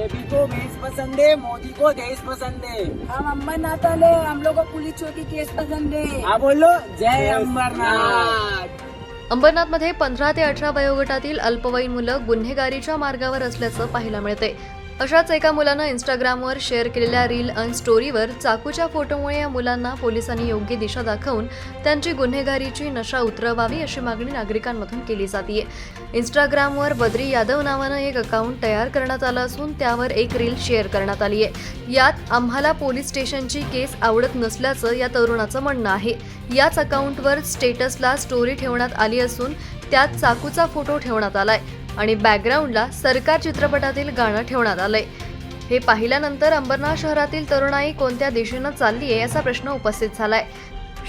Baby को भेज पसंद है मोदी को देश पसंद। है हम अम्बरनाथ वाले हम लोग को पुलिस चौकी केस पसंद। है हाँ बोलो जय अंबरनाथ अंबरनाथमध्ये पंधरा ते अठरा वयोगटातील अल्पवयीन मुलं गुन्हेगारीच्या मार्गावर असल्याचं पाहायला मिळते अशाच एका मुलानं इंस्टाग्रामवर शेअर केलेल्या रील अन स्टोरीवर चाकूच्या फोटोमुळे या मुलांना पोलिसांनी योग्य दिशा दाखवून त्यांची गुन्हेगारीची नशा उतरवावी अशी मागणी नागरिकांमधून केली जाते इंस्टाग्रामवर बद्री यादव नावानं एक अकाउंट तयार करण्यात आलं असून त्यावर एक रील शेअर करण्यात आली आहे यात आम्हाला पोलीस स्टेशनची केस आवडत नसल्याचं या तरुणाचं म्हणणं आहे. याच अकाउंटवर स्टेटसला स्टोरी ठेवण्यात आली असून त्यात चाकूचा फोटो ठेवण्यात आलाय. आणि बॅकग्राऊंडला सरकार चित्रपटातील गाणं ठेवण्यात आलंय. हे पाहिल्यानंतर अंबरनाथ शहरातील तरुणाई कोणत्या दिशेनं चालली आहे असा प्रश्न उपस्थित झालाय.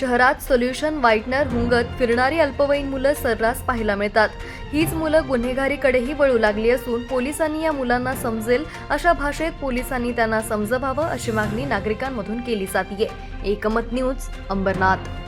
शहरात सोल्युशन व्हाईटनर हुंगत फिरणारी अल्पवयीन मुलं सर्रास पाहायला मिळतात. हीच मुलं गुन्हेगारीकडेही वळू लागली असून पोलिसांनी या मुलांना समजेल अशा भाषेत पोलिसांनी त्यांना समजवावं अशी मागणी नागरिकांमधून केली जातीये. एकमत न्यूज अंबरनाथ.